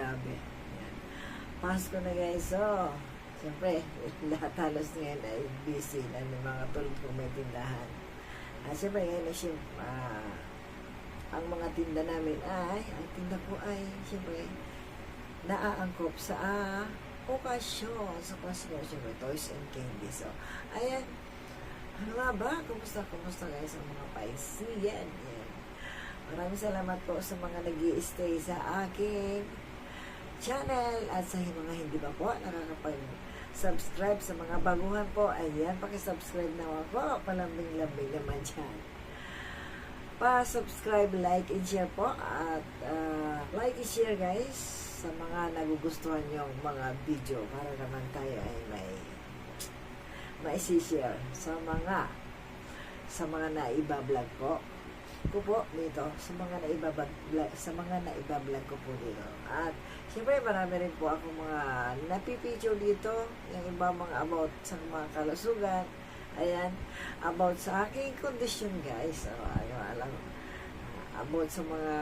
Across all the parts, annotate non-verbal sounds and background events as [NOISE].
grabe. Yan. Pasko na guys, so, siyempre, [LAUGHS] lahat halos ngayon ay busy na ng mga tulad kong may tindahan. At siyempre, ngayon na siyempre, ah, ang mga tinda namin ay, ang tinda ko ay, siyempre, naaangkop sa ah, okasyon, sa Pasko, siyempre, toys and candy. So, ayan, ano nga ba? Kumusta, kumusta guys ang mga paisiyan? Yan. Maraming salamat po sa mga nag stay sa aking channel at sa mga hindi pa po nakakapag-subscribe sa mga baguhan po. Ayan, pakisubscribe na po. Palambing-lambing naman dyan. Pa-subscribe, like, and share po. At uh, like and share guys sa mga nagugustuhan yung mga video para naman tayo ay may maisi-share sa mga sa mga naibablog ko ko po dito sa mga naibablog sa mga naibablog ko po dito. At siyempre marami rin po ako mga napipicture dito. Yung iba mga about sa mga kalusugan. Ayan about sa aking kondisyon guys. So, ano, alam about sa mga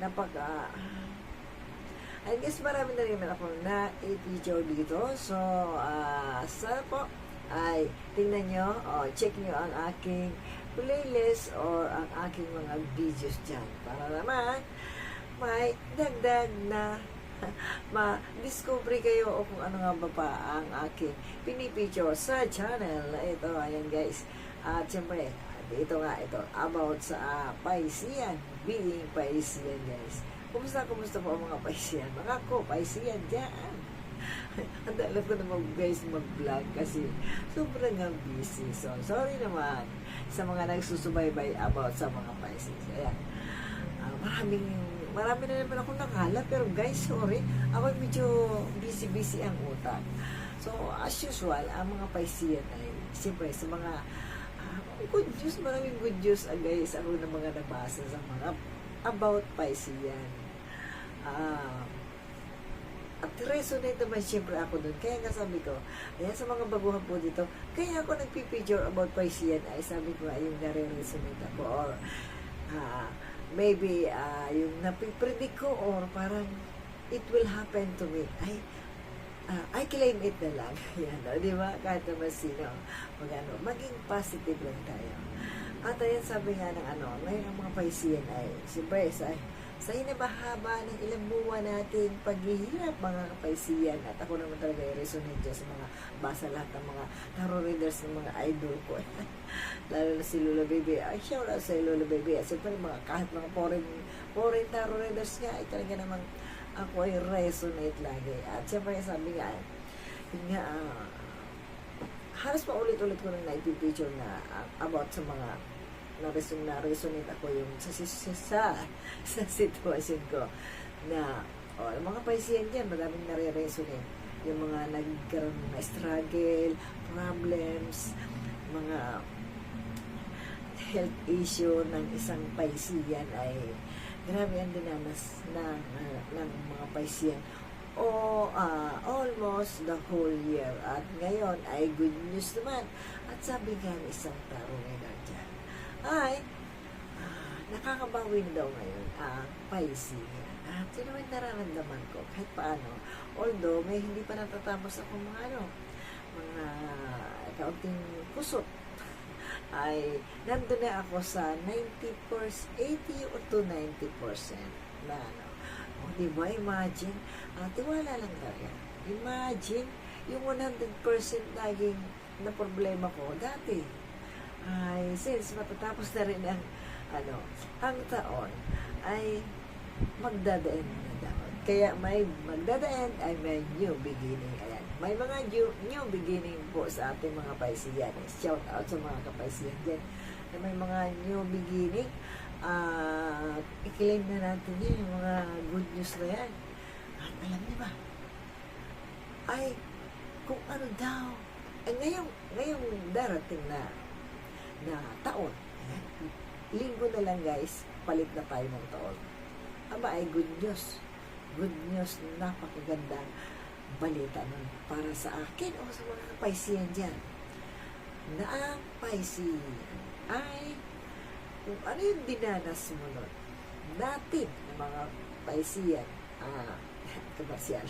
napag uh, I guess marami na rin ako na i-video dito. So, uh, sana po ay tingnan nyo. O check nyo ang aking playlist or ang aking mga videos dyan. Para naman may dagdag na [LAUGHS] ma-discover kayo o kung ano nga ba pa ang aking pinipicture sa channel na ito. Ayan guys. At siyempre, ito nga ito about sa uh, paisiyan. Being paisiyan guys. Kumusta, kumusta po ang mga paisiyan? Mga [LAUGHS] ko, paisiyan dyan. Ang alam ko naman guys mag-vlog kasi sobrang busy. So, sorry naman sa mga nagsusubaybay about sa mga paisiyan. Ayan. Uh, maraming, marami na naman ako nakala pero guys, sorry. Ako medyo busy-busy ang utak. So, as usual, ang mga paisiyan ay siyempre sa mga uh, good news, maraming good news uh, guys. Ako na mga nabasa sa mga about paisiyan. Ah, at resonate naman siyempre ako dun. Kaya nga sabi ko, ayan sa mga baguhan po dito, kaya ako nagpipicture about paisiyan ay sabi ko ay yung nare-resonate ako or uh, maybe uh, yung napipredict ko or parang it will happen to me. Ay, uh, I claim it na lang. [LAUGHS] Yan, no? di ba? Kahit naman sino, mag, ano, maging positive lang tayo. At ayan sabi nga ng ano, ngayon ang mga paisiyan ay, siyempre, sa, sa hinabahaba ng ilang buwan natin paghihirap mga kapaisiyan at ako naman talaga i-resonate dyan sa mga basa lahat ng mga tarot readers ng mga idol ko. [LAUGHS] Lalo na si Lola Baby ay shout out sa Lola Baby at siyempre mga kahit mga foreign foreign tarot readers nga ay talaga namang ako ay resonate lagi. At siyempre sabi nga yun nga uh, halos pa ulit-ulit ko nang naipipicture na uh, about sa mga na-reson na resonate ako yung sa, sa, sa, sa [LAUGHS] sitwasyon ko na oh, mga paisiyan dyan, maraming nare-resonate yung mga nagkaroon na struggle, problems, mga health issue ng isang paisiyan ay grabe ang dinanas ng, uh, ng mga paisiyan o uh, almost the whole year. At ngayon ay good news naman. At sabi nga ng isang taro ngayon dyan, ay uh, nakakabawi daw ngayon ang paisiyan. At yun naman nararamdaman ko kahit paano. Although may hindi pa natatapos ako mga ano, mga kaunting kusot [LAUGHS] ay nandun na ako sa 90%, 80 or to 90% na ano. O, di ba? Imagine, uh, tiwala lang talaga. Imagine, yung 100% naging na problema ko dati ay since matatapos na rin ang ano, ang taon ay magdadaan na daon. Kaya may magdadaan ay may new beginning. Ayan. May mga new, new beginning po sa ating mga paisiyan. Shout out sa mga kapaisiyan dyan may mga new beginning. Uh, i-claim na natin yun, yung mga good news na yan. At alam niyo ba, ay kung ano daw, ay ngayong, ngayong darating na na taon. Linggo na lang guys, palit na tayo ng taon. Aba ay good news. Good news, napakaganda. balita nun para sa akin o sa mga kapaisiyan dyan na ang paisiyan ay kung ano yung dinanas mo nun natin ng mga paisiyan ah, [LAUGHS] komersyal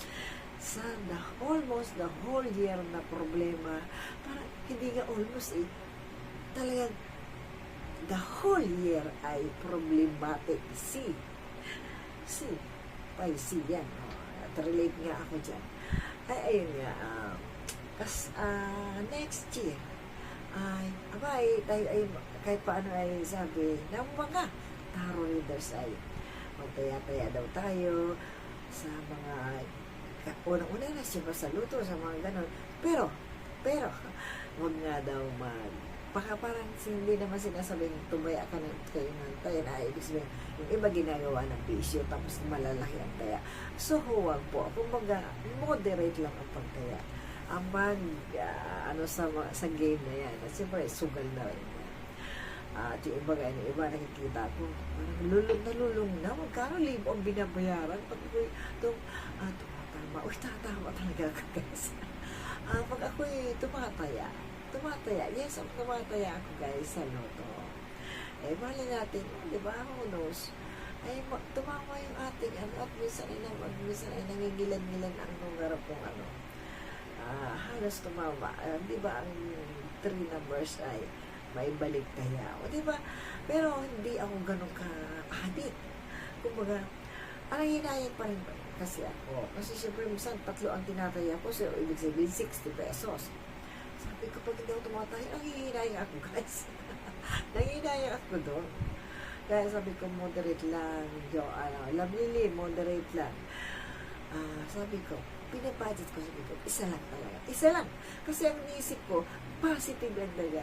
[LAUGHS] sa the almost the whole year na problema parang hindi nga almost eh talagang the whole year ay problematic. Si si paisiyan oh, at relate nga ako dyan. Ay ayun nga um, kas ah, next year ay abay tayo ay kahit paano ay sabi ng mga tarot readers ay magtaya-taya daw tayo sa mga unang-una na siyempre sa luto sa mga ganon. Pero pero [LAUGHS] wag nga daw mag baka parang hindi naman sinasabing tumaya ka ng kayo ng taya na ibig sabihin yung iba ginagawa ng bisyo tapos malalaki ang taya. So huwag po. Kumbaga moderate lang ang pagtaya. Ang mag ah, ano sa sa game na yan. At siyempre sugal na rin at yung iba ganyan, yung iba nakikita ko, parang lulong na. Lulong na, magkano libo ang binabayaran. Pag ako'y, tum, ah, tumatama, uy, tatama talaga ako guys. ah, pag ako'y tumataya, tumataya, yes, ang tumataya ako guys sa loto. Eh, mali natin, di ba, who knows, ay ma- tumama yung ating ano, at minsan ay, nang- at minsan ay nangingilan-ngilan ang numero kung ano. Ah, halos tumama. Ah, di ba, ang three numbers ay may balik kaya. O, di ba? Pero hindi ako ganun ka-addict. Kumbaga, parang hinayang pa rin kasi ako. Kasi siyempre, minsan tatlo ang tinataya ko. So, ibig sabihin, 60 pesos. Sabi ko, pag hindi ako tumataya, ang hihinayang ako, guys. [LAUGHS] Nangihinayang ako doon. Kaya sabi ko, moderate lang. Yo, ano, lamlili, moderate lang. Ah, sabi ko, pinabudget ko, sabi ko, isa lang talaga. Isa lang. Kasi ang iniisip ko, positive lang talaga.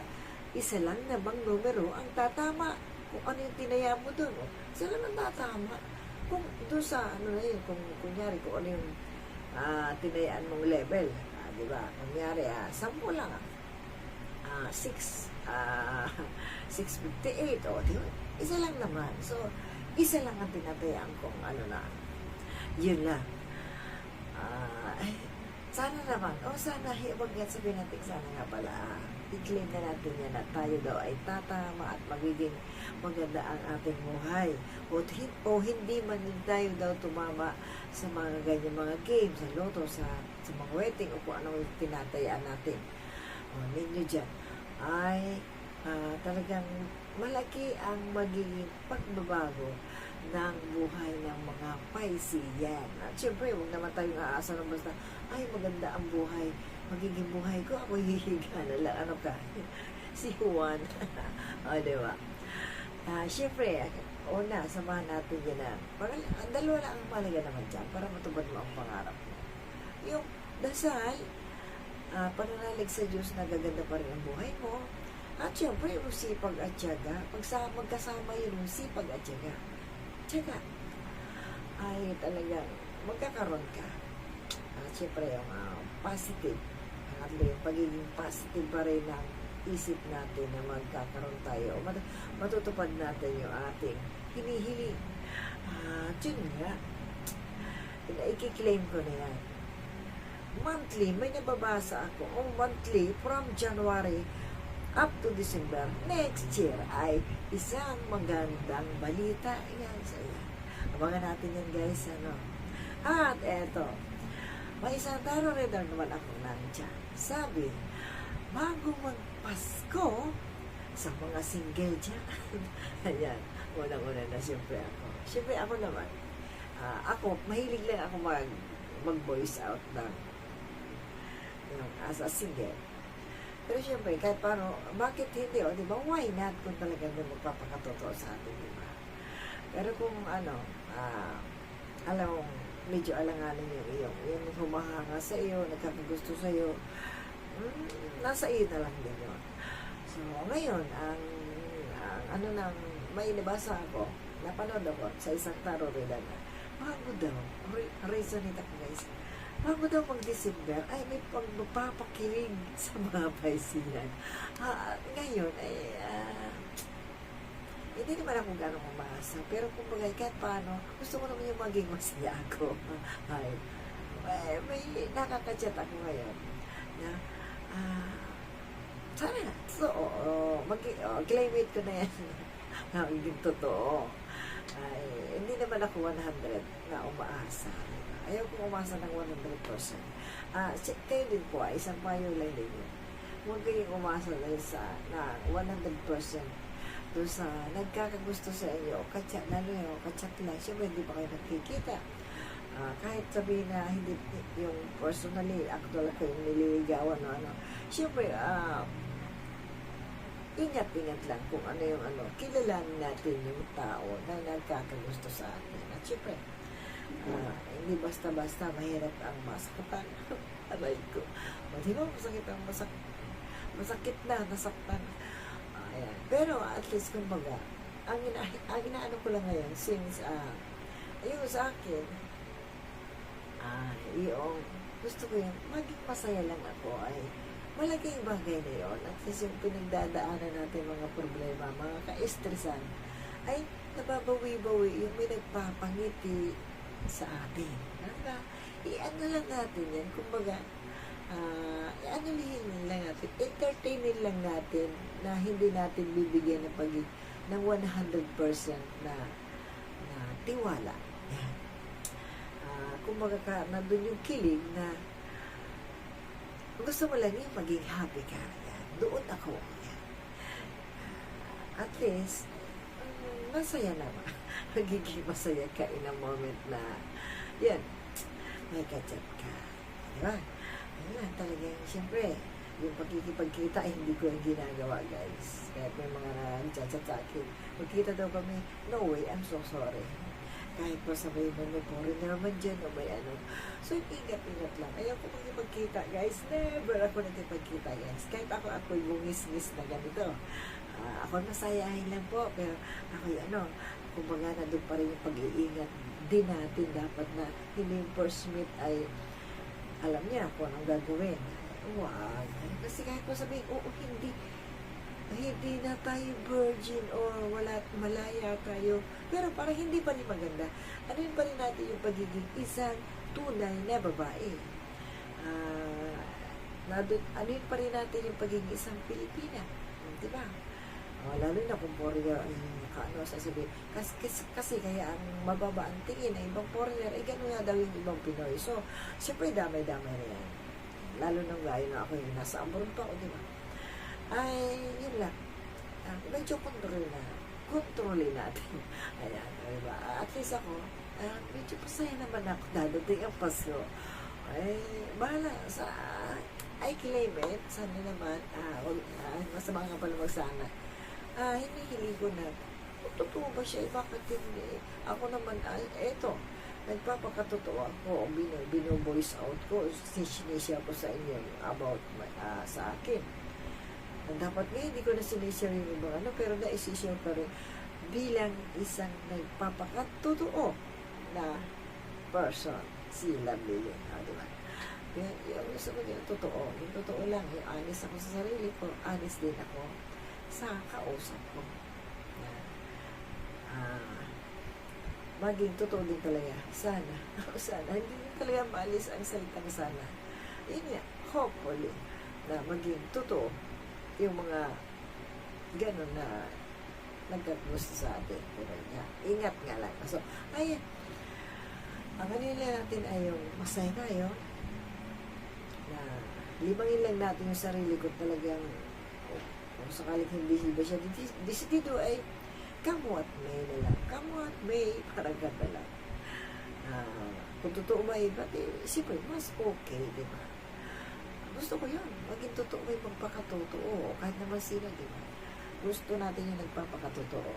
Isa lang na bang numero ang tatama. Kung ano yung tinaya mo doon. Oh, isa lang ang tatama. Kung doon sa, ano na yun, kung kunyari, kung ano yung ah, tinayaan mong level. Ah, di ba? Kunyari, ah, sampu lang. Ah, ah, 6, ah, [LAUGHS] 658. O, di ba? Isa lang naman. So, isa lang ang tinatayaan kong ano na. Yun lang. Ah, ay, sana naman, o sana, hi- wag yan sabihin natin, sana nga pala, ah, i-claim na natin yan at tayo daw ay tatama at magiging maganda ang ating buhay. O, o hindi man din tayo daw tumama sa mga ganyan mga games, sa loto, sa, sa mga wedding, o kung ano yung tinatayaan natin. O, ninyo dyan, ay ah, talagang malaki ang magiging pagbabago ng buhay ng mga paisiyan. At syempre, huwag naman tayong aasa na basta, ay maganda ang buhay, magiging buhay ko, ako hihiga na lang, ano ka, [LAUGHS] si Juan. [LAUGHS] o, di ba? Ah, syempre, una, samahan natin yan na, parang, ang dalawa lang ang malaga naman dyan, para matubad mo ang pangarap. Yung dasal, ah, pananalig sa Diyos na gaganda pa rin ang buhay mo, at syempre, yung sipag at tiyaga, pag sa, magkasama yun, yung sipag at tiyaga, tiyaga, ay talagang magkakaroon ka. At syempre, yung ah, positive, at yung pagiging positive pa rin ng isip natin na magkakaroon tayo o mat- matutupad natin yung ating hinihiling. At yun nga, ikiklaim ko na yan. Monthly, may nababasa ako, o monthly, from January up to December next year ay isang magandang balita. Yan, so yan. Abangan natin yan guys, ano. At eto, may isang tarot reader naman ako nandiyan. Sabi, bago magpasko sa mga single dyan. [LAUGHS] Ayan, unang-una na siyempre ako. Siyempre ako naman, ah, ako, mahilig lang ako mag, mag-voice out ng yung, as a single. Pero siyempre, kahit paano, bakit hindi, o di ba, why not kung talagang may magpapakatotoo sa atin, di ba? Pero kung ano, ah, alam mo, medyo alanganin yung iyong, yung humahanga sa iyo, nagkakagusto sa iyo, mm, nasa iyo na lang din yun. So, ngayon, ang, ang ano nang, may nabasa ako, napanood ako sa isang tarot reader na, bago daw, re- resonate ako guys, bago daw mag-December, ay may pagpapakilig sa mga [LAUGHS] paisiyan. Ah, ngayon, ay, ah, hindi naman ako gano'ng umasa. Pero kung bagay, kahit paano, gusto ko naman yung maging masaya ako. [LAUGHS] ay, may, may nakaka-chat ako ngayon na ah, sana so oh, mag oh, claimate ko na yan [LAUGHS] na magiging totoo ay hindi naman ako 100 na umaasa ayaw ko umasa ng 100% ah si- kayo din po ay isang payo lang din yun huwag kayong umasa lang sa na 100% doon sa nagkakagusto sa inyo, katsa, lalo yung katsak lang, siyempre hindi pa kayo nagkikita. Ah, kahit sabihin na hindi yung personally, actual kayo nililigawan o ano, siyempre, ah, ingat-ingat lang kung ano yung ano, kilalanin natin yung tao na nagkakagusto sa atin. At siyempre, ah, hindi basta-basta mahirap ang masaktan. [LAUGHS] Aray ko. Hindi mo masakit ang masak masakit na, nasaktan. Ah, Ayan. Pero at least kumbaga, ang, ina ang inaano ko lang ngayon, since, ah, yung sa akin, ah, yung gusto ko yung maging masaya lang ako ay malaking bagay na yun. At least yung pinagdadaanan natin mga problema, mga ka-estresan, ay nababawi-bawi yung may nagpapangiti sa atin. Diba? I-ano lang natin yan. Kumbaga, ah i-anulihin lang natin, entertainin lang natin na hindi natin bibigyan ng pag ng 100% na na tiwala. Yan. Ah, kumbaga ka, nandun yung kilig na gusto mo lang yung maging happy ka. Yan. Doon ako. Yan. At least, mm, masaya naman. [LAUGHS] Magiging masaya ka in a moment na, yan, may kachat ka. Di ba? Ayun lang, talagang, siyempre, yung pagkikipagkita, eh, hindi ko yung ginagawa, guys. Kahit may mga nag-chat sa akin, magkita daw kami, no way, I'm so sorry. Kahit pa sabay mo, may foreigner man dyan, o may ano. So, ingat-ingat lang. Ayaw ko magkipagkita, guys. Never ako nagkipagkita, guys. Kahit ako, ako yung bungis-ngis na ganito. Ah, ako masayahin lang po, pero ako yung ano, kumbaga na doon pa rin yung pag-iingat din natin dapat na hindi meet ay alam niya kung anong gagawin. Wag. Kasi kahit po sabihin, oo, hindi, hindi na tayo virgin or wala, malaya tayo. Pero para hindi pa rin maganda, ano yun pa rin natin yung pagiging isang tunay na babae. Ah, nandun, ano yun pa rin natin yung pagiging isang Pilipina. Di ba? Oh, lalo na kung foreigner ay nakaano sasabihin. Kasi, kasi, kasi kaya ang mababa ang tingin ng ibang foreigner, ay gano'n nga daw yung ibang Pinoy. So, siyempre damay-damay na yan. Lalo nung gaya na ako yung nasa abroad pa ako, di ba? Ay, yun lang. Ah, medyo control na. Kontrolin natin. [LAUGHS] Ayan, di ba? At least ako, ah, medyo pasaya naman ako dadating ang Pasko. Ay, bahala sa I claim it. Sana naman, ah, wag, ah, masama nga pala magsana. Ah, hinihiling ko na, totoo ba siya, eh, bakit hindi? Ako naman, ah, eto, nagpapakatotoo ako, bino, bino-voice out ko, sinishare ko sa inyo about my- ah, sa akin. Na dapat nga hindi ko na sinishare yung ibang ano, pero naisishare pa rin bilang isang nagpapakatotoo na person, si yun, ah, di ba? Kaya yung gusto ko yung totoo, yung totoo lang, yung honest ako sa sarili ko, honest din ako sa kausap ko. Ah, maging totoo din talaga. Sana. [LAUGHS] sana. Hindi talaga maalis ang salitang sana. Yun nga, hopefully, na maging totoo yung mga gano'n na nagkagusto sa atin. Pero nga, ingat nga lang. So, ayan. Ang kanila natin ay yung masaya tayo na libangin lang natin yung sarili ko talagang kung sakaling hindi ba siya decidido ay kamo at may na lang. Kamo at may parang ganda lang. Ah, kung totoo may iba, eh, siyempre, mas okay, di ba? Gusto ko yun. Maging totoo may magpakatotoo. Kahit naman sila, di ba? Gusto natin yung nagpapakatotoo.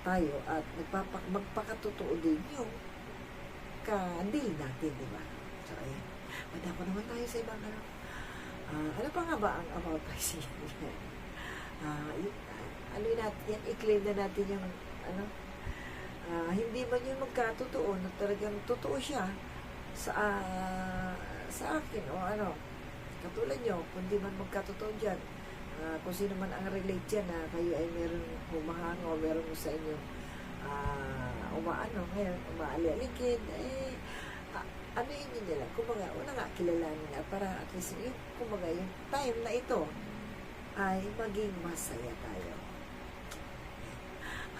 Tayo at nagpapak magpakatotoo din yung ka-deal natin, di ba? So, ayan. Madako naman tayo sa ibang ano. Ah, ano pa nga ba ang about? Ah, y- ah, ano yun natin yan, i-claim na natin yung ano, ah, hindi man yun magkatotoo na talagang totoo siya sa ah, sa akin o ano, katulad nyo, kung di man magkatotoo dyan, ah, kung sino man ang relate dyan na kayo ay meron humahanga o meron sa inyo ah, umaano ngayon, umaalialigid, eh, ano yun yun nila, kumbaga, una nga, kilalanin na para at least yung, kumbaga, yung time na ito ay maging masaya tayo.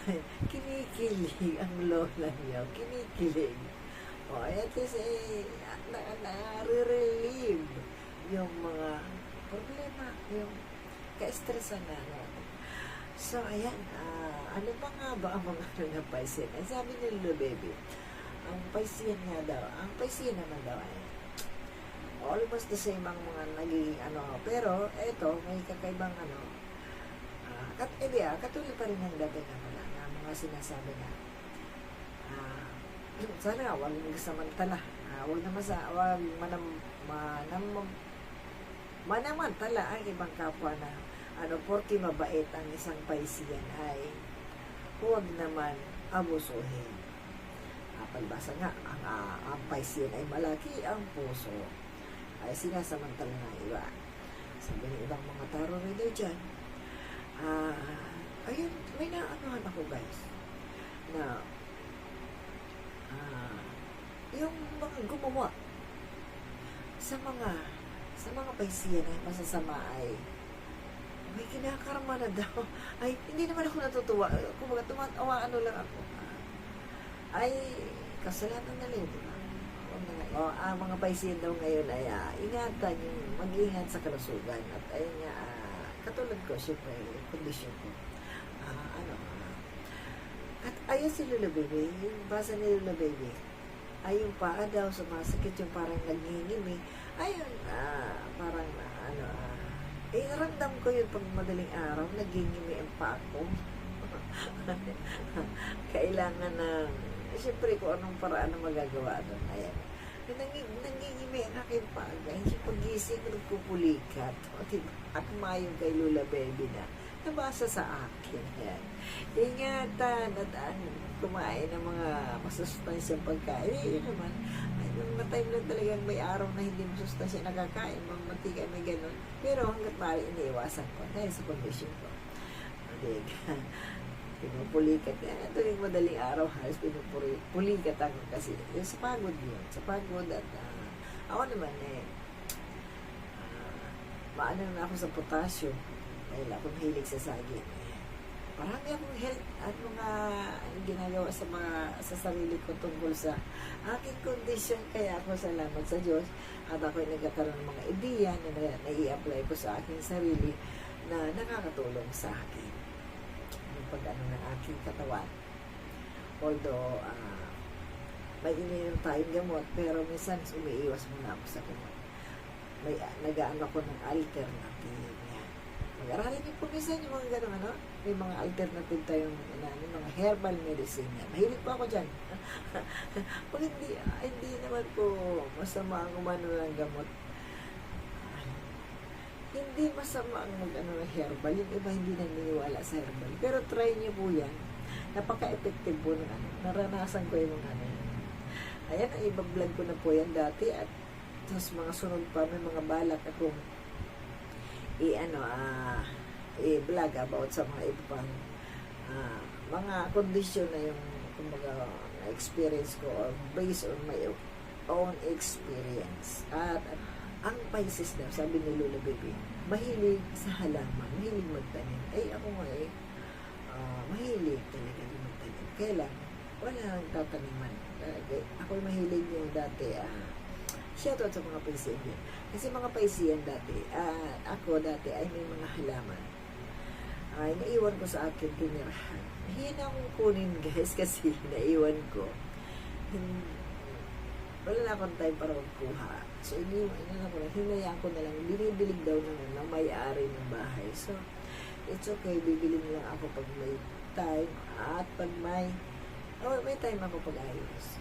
[LAUGHS] kinikilig ang lola niyo, kinikilig. O, at least, eh, na, na-relieve yung mga problema, yung ka-stressan na natin. So, ayan, ah, ano pa nga ba ang mga [LAUGHS] ano na paisin? Ay, sabi ni Lolo Baby, ang paisin nga daw, ang paisin naman daw ay almost the same ang mga naging ano, pero eto, may kakaibang ano, ah, kat, eh, di, ah, katulad pa rin ng dati na wala, na mga sinasabi na, ah, [CLEARS THROAT] sana nga, huwag magsamantala, ah, huwag naman sa, huwag manam, manam, manamantala ang ibang kapwa na ano, porke mabait ang isang paisiyan ay huwag naman abusuhin. Ah, palibasa nga, ang, ah, ang paisiyan ay malaki ang puso ay sinasamantala ng iba. Sabi ng ibang mga taro reader dyan, ah, ayun, may naanohan ako guys, na ah, yung mga gumawa sa mga sa mga paisiyan ay masasama ay may kinakarma na daw. [LAUGHS] Ay, hindi naman ako natutuwa. Kumbaga, tumatawa ano lang ako. Ay, kasalanan na rin, di ba? O, ang mga paisiyan daw ngayon ay ah, ingatan yung mag-iingat sa kalusugan. At ayun nga, ah, katulad ko, syempre, kondisyon ko. Ah, ano, ah, at ayun si Lula Baby, yung basa ni Lula Baby, ay yung paa daw sumasakit yung parang nagngingimi. Ayun, ah, parang ah, ano, ah, eh, naramdam ko yun pag madaling araw, nagingimi ang paa ko. [LAUGHS] Kailangan na, eh, syempre kung anong paraan na magagawa doon. Ayan. Eh, nanging, nangingimi ang aking paa. Hindi pagising, nagpupulikat. O, diba? At mayong kay Lula Baby na nabasa sa akin. Yan. Ingatan at ano, kumain ng mga masustansyang pagkain. Eh, yun naman. Ay, nung na time lang talagang may araw na hindi masustansya nakakain, mga mantika, may ganun. Pero hanggat maaari, iniiwasan ko dahil sa condition ko. Hindi [LAUGHS] pinupulikat. Yan, ito yung madaling araw, halos pinupulikat ako kasi yung sa pagod yun. Sa pagod at ah, ako naman eh, ah, maano na ako sa potassium dahil ako mahilig sa saging. Marami akong health at mga ginagawa sa mga sa sarili ko tungkol sa aking kondisyon. Kaya ako salamat sa Diyos at ako nagkakaroon ng mga ideya na, nai-apply ko sa aking sarili na nakakatulong sa akin yung pag-ano ng aking katawan. Although, ah, may ininom tayong gamot, pero minsan umiiwas muna ako sa gamot. May uh, nag-ano ako ng alternative. Yan. Mag-aralin niyo po minsan yung mga gano'n, ano? May mga alternative tayong ano, mga herbal medicine. Yan. Mahilig po ako dyan. [LAUGHS] Pag hindi, ah, hindi naman po masama ang umano ng gamot. Hindi masama ang mag-ano ng herbal. Yung iba hindi naniniwala sa herbal. Pero try niyo po yan. Napaka-effective po ng ano. Naranasan ko yung ano. Ayan, ang iba-vlog ko na po yan dati. At tapos mga sunod pa, may mga balak akong i-ano, ah, i-vlog about sa mga iba pang ah, mga kondisyon na yung kumbaga na-experience ko or based on my own experience. At ang Pisces daw, sabi ni Lola Baby, mahilig sa halaman, mahilig magtanim. Ay, ako nga eh, ah, mahilig talaga din magtanim. Kaya lang, wala nang tataniman. Uh, ako mahilig yung dati, ah, shoutout sa mga Piscean din. Kasi mga Piscean dati, ah, ako dati ay may mga halaman. Ay, naiwan ko sa akin tinirahan. Hina akong kunin guys [LAUGHS] kasi naiwan ko. Wala na akong time para magkuha. So, ini ano ko na, hinayaan ko na lang, binibilig daw ng, ng may-ari ng bahay. So, it's okay, bibili lang ako pag may time at pag may, oh, may time ako pag ayos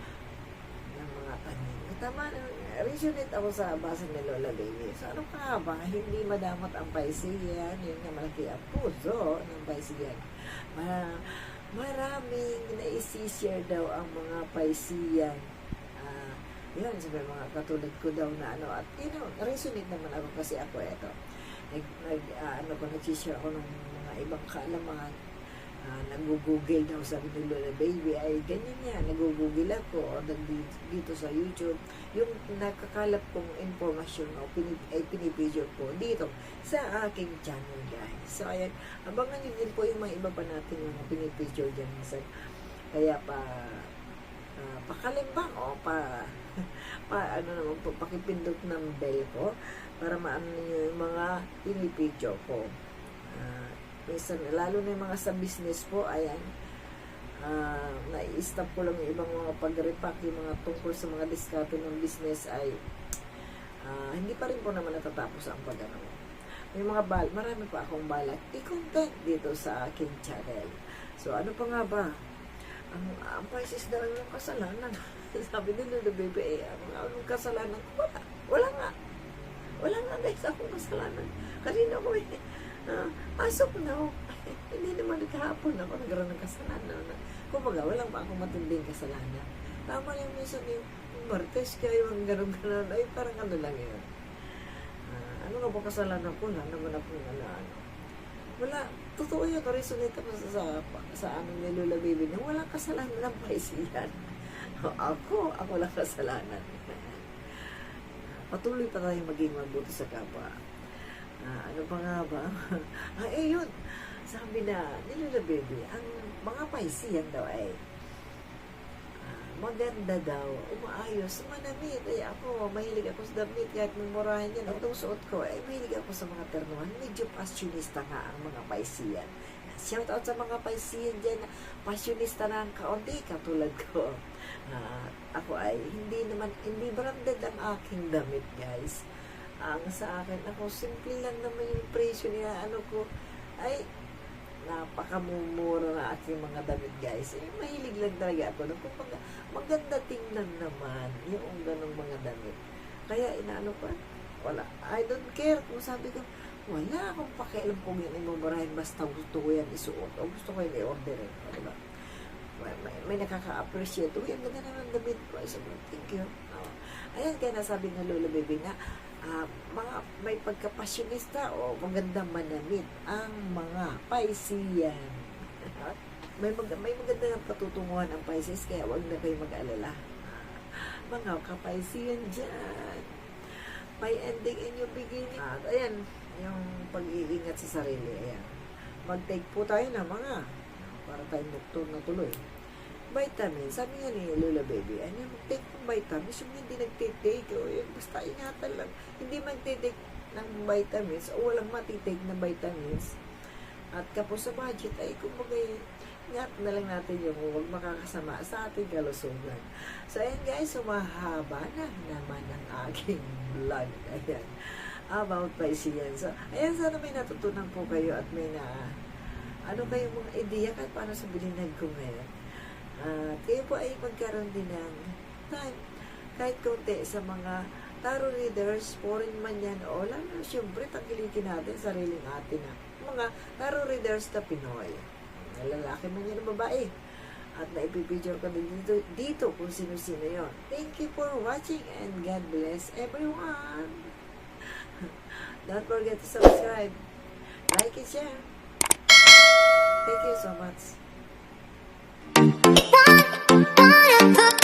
ng mga tanim. Tama, resonate ako sa basa ni Lola Baby. So, ano pa ba? Hindi madamot ang paisiyan. Yun nga malaki ang puso ng paisiyan. Ma maraming naisishare daw ang mga paisiyan. Yun, sabi mga katulad ko daw na ano. At, you know, resonate naman ako kasi ako eto. Nag, nag ah, ano ko, nagsishare ako ng mga ibang kaalaman ah, nag-google daw sabi ni Lola Baby ay ganyan yan, nag-google ako o nag- dito sa YouTube yung nakakalap kong informasyon o pinip, ay pinipicture ko dito sa aking channel guys so ayan, abangan nyo din po yung mga iba pa natin mga pinipicture dyan kaya pa ah, pakalimbang o pa [LAUGHS] pa ano naman po pakipindot ng bell ko para maano niyo yung mga pinipicture ko. Ah, minsan lalo na yung mga sa business po ayan. Ah nai-stop ko lang yung ibang mga pag-repack yung mga tungkol sa mga diskarte ng business ay ah, hindi pa rin po naman natatapos ang pag ano may mga bal, marami pa akong balak i-content dito sa aking channel. So ano pa nga ba? Ang, ang Pisces daw yung kasalanan [LAUGHS] sabi nila na baby eh ang, kasalanan ko wala. Wala nga. Wala nga guys akong kasalanan. Kanina ko eh ah, pasok na ako [LAUGHS] hindi naman kahapon ako nagkaroon ng kasalanan. Kumbaga walang pa akong matinding kasalanan. Tama lang minsan yung Martes kayo ang ganun ganun. Ay parang ano lang yun. Ah, ano nga ba kasalanan ko na naman ako ano, ano. Wala totoo yun resonate ako sa, sa, sa aming ni Lola Baby na walang kasalanan ng paisiyan ako ako lang kasalanan patuloy pa tayong maging mabuti sa kapwa Ah, ano pa nga ba? [LAUGHS] ah, eh yun. Sabi na, nilala baby, ang mga paisiyan daw ay ah, maganda daw, umaayos, manamit. Ay ako, mahilig ako sa damit kahit mumurahin yan. Ang suot ko, ay mahilig ako sa mga ternuhan. Medyo passionista nga ang mga paisiyan. Shout out sa mga paisiyan dyan, passionista na ang kaunti, katulad ko. Ah, ako ay hindi naman, hindi branded ang aking damit, guys ang sa akin, ako simple lang naman yung presyo niya, ano ko, ay, napakamumura na aking mga damit, guys. Eh, mahilig lang talaga ako. Nung kumbaga, maganda tingnan naman yung ganong mga damit. Kaya, inaano pa, wala. I don't care kung sabi ko, wala akong pakialam kung yan ay mumurahin, basta gusto ko yan isuot, o gusto ko yan i-order eh. Ano ba? May, may, may nakaka-appreciate. Uy, ang ganda naman damit ko. Said, thank you. Oh. Ayan, kaya nasabi ng Lola Baby nga, ah, mga may pagkapasyonista o magandang manamit ang mga paisiyan. [LAUGHS] may mag may maganda ng patutunguhan ang Pisces kaya wag na kayo mag-alala. [LAUGHS] Mga kapaisiyan dyan. May ending in your beginning. At ayan, yung pag-iingat sa sarili. Ayan. Mag-take po tayo ng mga para tayo nocturne na tuloy vitamins. Sabi nga ni Lola Baby, ano yung take ng vitamins, yung hindi nagtitake, o yung basta ingatan lang, hindi magtitake ng vitamins, o walang matitake na vitamins, at kapos sa budget, ay kumbaga, ingat na lang natin yung huwag makakasama sa ating kalusugan. So, ayan guys, sumahaba na naman ang aking [LAUGHS] vlog. Ayan. About Piscean. So, ayan, sana may natutunan po kayo at may na, ano kayong mga ideya kahit paano sa bilinag ko ngayon. At kayo po ay magkaroon din ng time kahit konti sa mga tarot readers, foreign man yan, o lalo na siyempre tagilikin natin sariling atin na mga tarot readers na Pinoy. Lalaki man yan o babae. At naipipicture din dito, dito kung sino-sino yon. Thank you for watching and God bless everyone. Don't forget to subscribe, like, and share. Thank you so much.